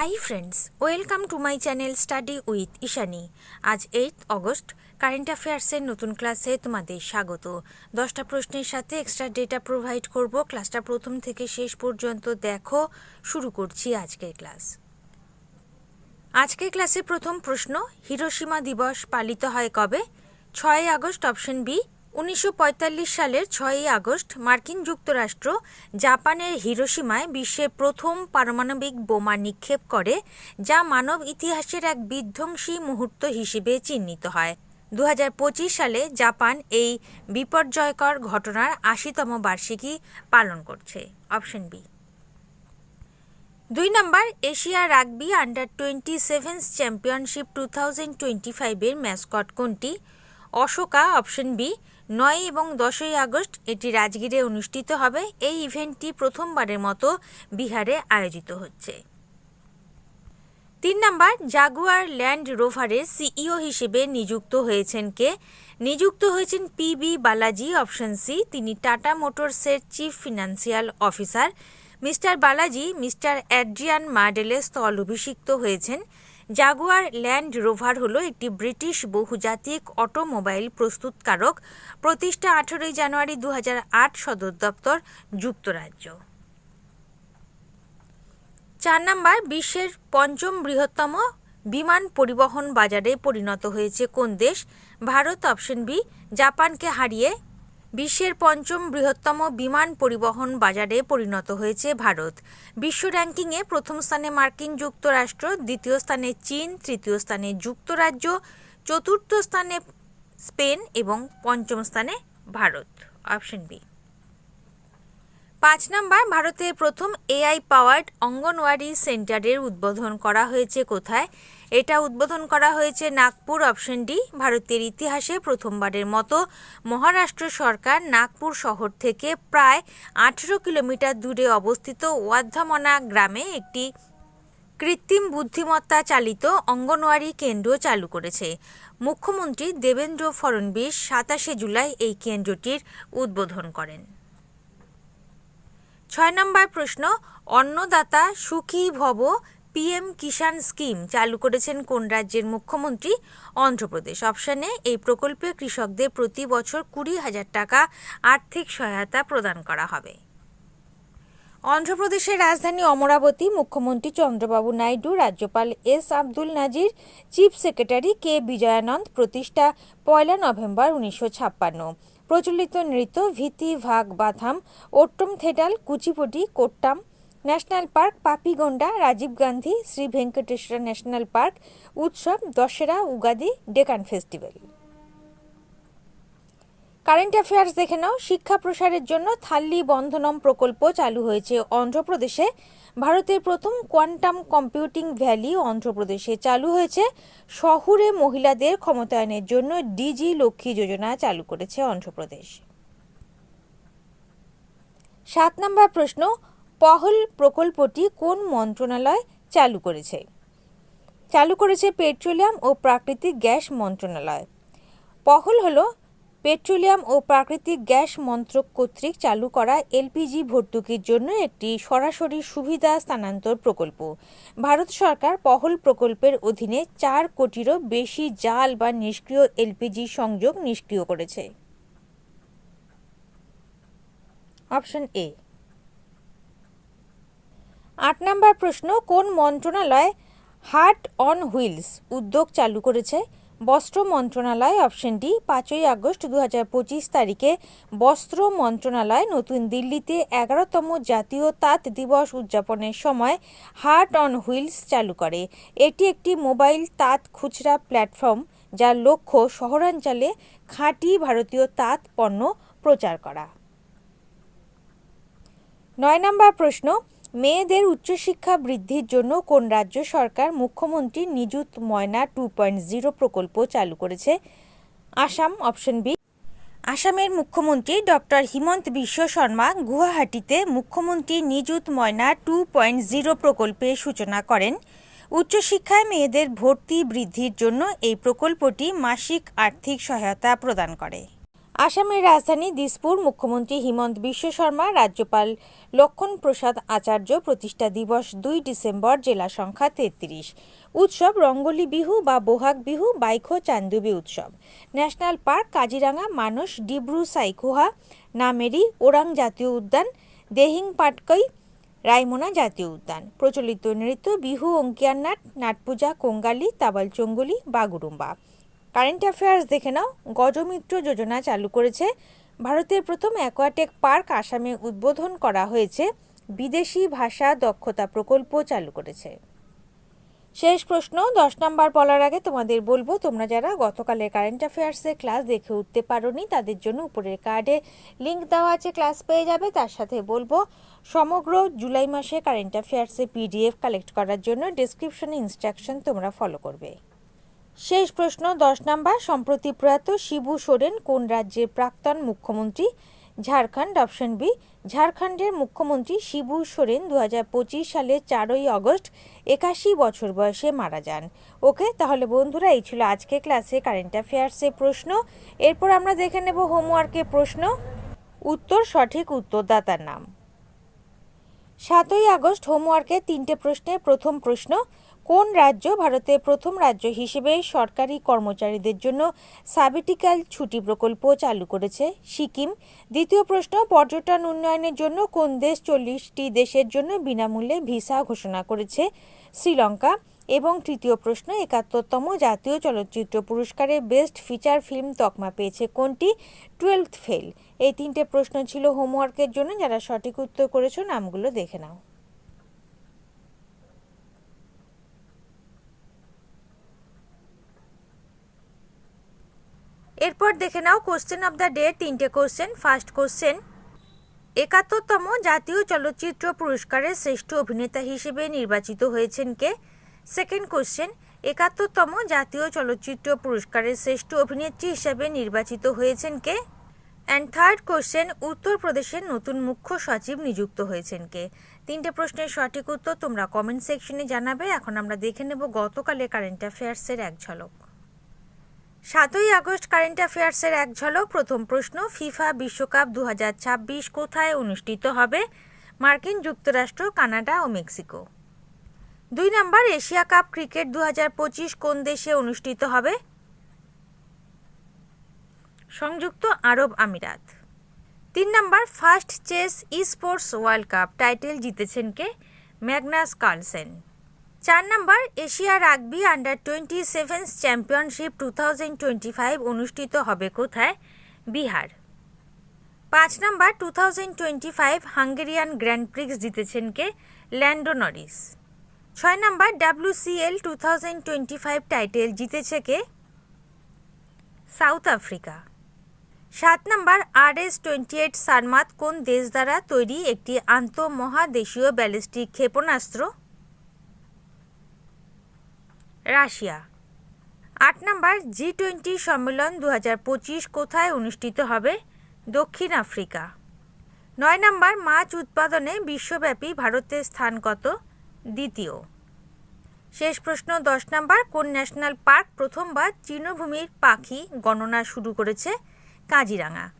Hi friends welcome to my channel study with Ishani আজ eight August current অ্যাফেয়ার্সের নতুন ক্লাসে তোমাদের স্বাগত। দশটা প্রশ্নের সাথে এক্সট্রা ডেটা প্রোভাইড করব। ক্লাসটা প্রথম থেকে শেষ পর্যন্ত দেখো। শুরু করছি আজকের ক্লাস আজকের ক্লাসে প্রথম প্রশ্ন হিরোসীমা দিবস পালিত হয় কবে? ছয় আগস্ট অপশন বি উনিশশো পঁয়তাল্লিশ সালের ছয়ই আগস্ট মার্কিন যুক্তরাষ্ট্র জাপানের হিরোসীমায় বিশ্বের প্রথম পারমাণবিক বোমা নিক্ষেপ করে, যা মানব ইতিহাসের এক বিধ্বংসী মুহূর্ত হিসেবে চিহ্নিত হয়। দু হাজার পঁচিশ সালে জাপান এই বিপর্যয়কর ঘটনার আশিতম বার্ষিকী পালন করছে। Option B. দুই number Asia rugby under twenty sevens championship two thousand twenty ফাইভের ম্যাসকট কোনটি? অশোকা, অপশন বি নয় এবং দশই আগস্ট এটি রাজগীরে অনুষ্ঠিত হবে। এই ইভেন্টটি প্রথমবারের মতো বিহারে আয়োজিত হচ্ছে। তিন নম্বর, জাগুয়ার ল্যান্ড রোভারের সিইও হিসেবে নিযুক্ত হয়েছেন কে? নিযুক্ত হয়েছেন পিবি বালাজি, অপশন সি। তিনি Tata মোটরসের chief financial officer. Mister Balaji, mister Adrian মার্ডেলে স্থল অভিষিক্ত হয়েছেন। জাগুয়ার ল্যান্ড রোভার হল একটি ব্রিটিশ বহুজাতিক অটোমোবাইল প্রস্তুতকারক প্রতিষ্ঠা আঠেরোই জানুয়ারি দু হাজার আট সদর দপ্তর, যুক্তরাজ্য। চার নাম্বার, বিশ্বের পঞ্চম বৃহত্তম বিমান পরিবহন বাজারে পরিণত হয়েছে কোন দেশ? ভারত, অপশন বি, জাপানকে হারিয়ে বিশ্বের পঞ্চম বৃহত্তম বিমান পরিবহন বাজারে পরিণত হয়েছে ভারত। বিশ্ব র্যাঙ্কিংয়ে প্রথম স্থানে মার্কিন যুক্তরাষ্ট্র, দ্বিতীয় স্থানে চীন, তৃতীয় স্থানে যুক্তরাজ্য, চতুর্থ স্থানে স্পেন এবং পঞ্চম স্থানে ভারত। Option B. পাঁচ নাম্বার ভারতের প্রথম এআই পাওয়ার্ড অঙ্গনওয়াড়ি সেন্টারের উদ্বোধন করা হয়েছে কোথায়? এটা উদ্বোধন করা হয়েছে নাগপুর অপশন ডি, ভারতের ইতিহাসে প্রথমবারের মতো। মহারাষ্ট্র সরকার নাগপুর শহর থেকে প্রায় আঠেরো কিলোমিটার দূরে অবস্থিত ওয়াধ্যামনা গ্রামে একটি কৃত্রিম বুদ্ধিমত্তা চালিত অঙ্গনওয়াড়ি কেন্দ্র চালু করেছে। মুখ্যমন্ত্রী দেবেন্দ্র ফড়নবিস সাতাশে জুলাই এই কেন্দ্রটির উদ্বোধন করেন। ছয় নম্বর প্রশ্ন, অন্নদাতা সুখী ভব পিএম কিষাণ স্কিম চালু করেছেন কোন রাজ্যের মুখ্যমন্ত্রী? অন্ধ্রপ্রদেশ। অপশানে, এই প্রকল্পে কৃষকদের প্রতি বছর কুড়ি হাজার টাকা আর্থিক সহায়তা প্রদান করা হবে। অন্ধ্রপ্রদেশের রাজধানী অমরাবতী মুখ্যমন্ত্রী চন্দ্রবাবু নাইডু, রাজ্যপাল S Abdul Nazir, chief secretary K Vijayanand প্রতিষ্ঠা পয়লা নভেম্বর উনিশশো ছাপ্পান্ন। প্রচলিত নৃত্য ভীতি ভাগ বাথাম ওট্টম থেটাল Kuchipudi, Kottam national park Papikonda, Rajiv Gandhi, Shri Venkateswara national park উৎসব, Dussehra, Ugadi, Deccan festival. Current affairs দেখে নাও। শিক্ষা প্রসারের জন্য থাল্লি বন্ধনম প্রকল্প চালু হয়েছে অন্ধ্রপ্রদেশে। ভারতের প্রথম কোয়ান্টাম কম্পিউটিং ভ্যালি অন্ধ্রপ্রদেশে চালু হয়েছে। শহুরে মহিলাদের ক্ষমতায়নের জন্য ডিজি লক্ষ্মী যোজনা চালু করেছে অন্ধ্রপ্রদেশ। সাত নম্বর প্রশ্ন পহল প্রকল্পটি কোন মন্ত্রণালয় চালু করেছে? চালু করেছে পেট্রোলিয়াম ও প্রাকৃতিক গ্যাস মন্ত্রণালয়। পহল হলো পেট্রোলিয়াম ও প্রাকৃতিক গ্যাস মন্ত্রক কর্তৃক চালু করা এলপিজি ভর্তুকির জন্য একটি সরাসরি সুবিধা স্থানান্তর প্রকল্প। ভারত সরকার পহল প্রকল্পের অধীনে চার কোটিরও বেশি জাল বা নিষ্ক্রিয় এলপিজি সংযোগ নিষ্ক্রিয় করেছে। অপশন এ আট নম্বর প্রশ্ন, কোন মন্ত্রণালয় হার্ট অন হুইলস উদ্যোগ চালু করেছে? বস্ত্র মন্ত্রণালয়, অপশন ডি, পাঁচই আগস্ট দু তারিখে বস্ত্র মন্ত্রণালয়, নতুন দিল্লিতে এগারোতম জাতীয় তাঁত দিবস উদযাপনের সময় হার্ট অন হুইলস চালু করে। এটি একটি মোবাইল তাঁত খুচরা প্ল্যাটফর্ম, যার লক্ষ্য শহরাঞ্চলে খাঁটি ভারতীয় তাঁত পণ্য প্রচার করা। নয় নম্বর প্রশ্ন মেয়েদের উচ্চশিক্ষা বৃদ্ধির জন্য কোন রাজ্য সরকার মুখ্যমন্ত্রী নিযুত ময়না টু পয়েন্ট জিরো প্রকল্প চালু করেছে? Assam, option B. আসামের মুখ্যমন্ত্রী ডক্টর হিমন্ত বিশ্ব শর্মা গুয়াহাটিতে মুখ্যমন্ত্রী নিযুত ময়না টু পয়েন্ট জিরো প্রকল্পের সূচনা করেন। উচ্চশিক্ষায় মেয়েদের ভর্তি বৃদ্ধির জন্য এই প্রকল্পটি মাসিক আর্থিক সহায়তা প্রদান করে। আসামের রাজধানী দিসপুর মুখ্যমন্ত্রী হিমন্ত বিশ্ব শর্মা, রাজ্যপাল লক্ষণ প্রসাদ আচার্য প্রতিষ্ঠা দিবস দুই ডিসেম্বর, জেলা সংখ্যা তেত্রিশ। উৎসব রঙ্গলি বিহু বা বোহাগ বিহু বাইখো চান্দুবি উৎসব। ন্যাশনাল পার্ক, কাজিরাঙা, মানস, ডিব্রু, সাইখোহা, নামেরি, ওরাং জাতীয় উদ্যান দেহিং পাটকই রায়মোনা জাতীয় উদ্যান। প্রচলিত নৃত্য বিহু অঙ্কিয়ান নাট নাটপূজা, কোঙ্গালি তাবাল চঙ্গুলি বাগুরুম্বা কারেন্ট অ্যাফেয়ার্স দেখে নাও। গজমিত্র যোজনা চালু করেছে। ভারতের প্রথম অ্যাকোয়াটেক পার্ক আসামে উদ্বোধন করা হয়েছে। বিদেশি ভাষা দক্ষতা প্রকল্প চালু করেছে। শেষ প্রশ্ন, দশ নম্বর বলার আগে তোমাদের বলব, তোমরা যারা গতকালের কারেন্ট অ্যাফেয়ার্সে ক্লাস দেখে উঠতে পারোনি, তাদের জন্য উপরের কার্ডে লিঙ্ক দেওয়া আছে, ক্লাস পেয়ে যাবে। তার সাথে বলব, সমগ্র জুলাই মাসে কারেন্ট অ্যাফেয়ার্সে পিডিএফ কালেক্ট করার জন্য ডিসক্রিপশনে ইনস্ট্রাকশন তোমরা ফলো করবে। শেষ প্রশ্ন, দশ নাম্বার। সম্প্রতি প্রয়াত শিবু সোরেন কোন রাজ্যের প্রাক্তন মুখ্যমন্ত্রী? ঝাড়খণ্ড, অপশন বি, ঝাড়খণ্ডের মুখ্যমন্ত্রী শিবু সোরেন দু হাজার পঁচিশ সালের চারই আগস্ট একাশি বছর বয়সে মারা যান। ওকে, তাহলে বন্ধুরা, এই ছিল আজকে ক্লাসে কারেন্ট অ্যাফেয়ার্সের প্রশ্ন। এরপর আমরা দেখে নেব হোমওয়ার্কের প্রশ্ন। উত্তর সঠিক উত্তরদাতার নাম। সাতই আগস্ট, হোমওয়ার্কের তিনটে প্রশ্নের প্রথম প্রশ্ন কোন রাজ্য ভারতের প্রথম রাজ্য হিসেবে সরকারি কর্মচারীদের জন্য সাবিটিক্যাল ছুটি প্রকল্প চালু করেছে সিকিম? দ্বিতীয় প্রশ্ন, পর্যটন উন্নয়নের জন্য কোন দেশ চল্লিশটি দেশের জন্য বিনামূল্যে ভিসা ঘোষণা করেছে? শ্রীলঙ্কা। এবং তৃতীয় প্রশ্ন, একাত্তরতম জাতীয় চলচ্চিত্র পুরস্কারে বেস্ট ফিচার ফিল্ম তকমা পেয়েছে কোনটি? Twelfth fail. এই তিনটে প্রশ্ন ছিল হোমওয়ার্কের জন্য, যারা সঠিক উত্তর করেছ, নামগুলো দেখে নাও। এরপর দেখে নাও কোশ্চেন অফ দ্য ডে তিনটে কোশ্চেন ফার্স্ট কোশ্চেন একাত্তরতম জাতীয় চলচ্চিত্র পুরস্কারের শ্রেষ্ঠ অভিনেতা হিসেবে নির্বাচিত হয়েছেন কে? সেকেন্ড কোশ্চেন একাত্তরতম জাতীয় চলচ্চিত্র পুরস্কারের শ্রেষ্ঠ অভিনেত্রী হিসেবে নির্বাচিত হয়েছেন কে? অ্যান্ড থার্ড কোশ্চেন উত্তরপ্রদেশের নতুন মুখ্য সচিব নিযুক্ত হয়েছেন কে? তিনটে প্রশ্নের সঠিক উত্তর তোমরা কমেন্ট সেকশনে জানাবে। এখন আমরা দেখে নেব গতকালের কারেন্ট অ্যাফেয়ার্সের এক ঝলক। সাতই আগস্ট কারেন্ট অ্যাফেয়ার্সের এক ঝলক। প্রথম প্রশ্ন, ফিফা বিশ্বকাপ দু হাজার ছাব্বিশ কোথায় অনুষ্ঠিত হবে? মার্কিন যুক্তরাষ্ট্র, কানাডা ও মেক্সিকো। দুই নম্বর, এশিয়া কাপ ক্রিকেট দু হাজার পঁচিশ কোন দেশে অনুষ্ঠিত হবে? সংযুক্ত আরব আমিরাত। তিন number, first chess esports world cup, title জিতেছেন কে? Magnus Carlsen. চার number, Asia rugby under twenty sevens championship two thousand twenty five অনুষ্ঠিত হবে কোথায়? বিহার। পাঁচ number two thousand twenty five Hungarian Grand Prix জিতেছেন কে? Lando Norris. ছয় number WCL two thousand twenty five title জিতেছে কে? South Africa. সাত number R S twenty eight Sarmat কোন দেশ দ্বারা তৈরি একটি আন্তঃমহাদেশীয় ব্যালিস্টিক ক্ষেপণাস্ত্র? রাশিয়া। আট নম্বর, জি টোয়েন্টি সম্মেলন দু কোথায় অনুষ্ঠিত হবে? দক্ষিণ আফ্রিকা। নয় নম্বর, মাছ উৎপাদনে বিশ্বব্যাপী ভারতের স্থান কত? দ্বিতীয়। শেষ প্রশ্ন, দশ নম্বর, কোন ন্যাশনাল পার্ক প্রথমবার তৃণভূমির পাখি গণনা শুরু করেছে? কাজিরাঙা।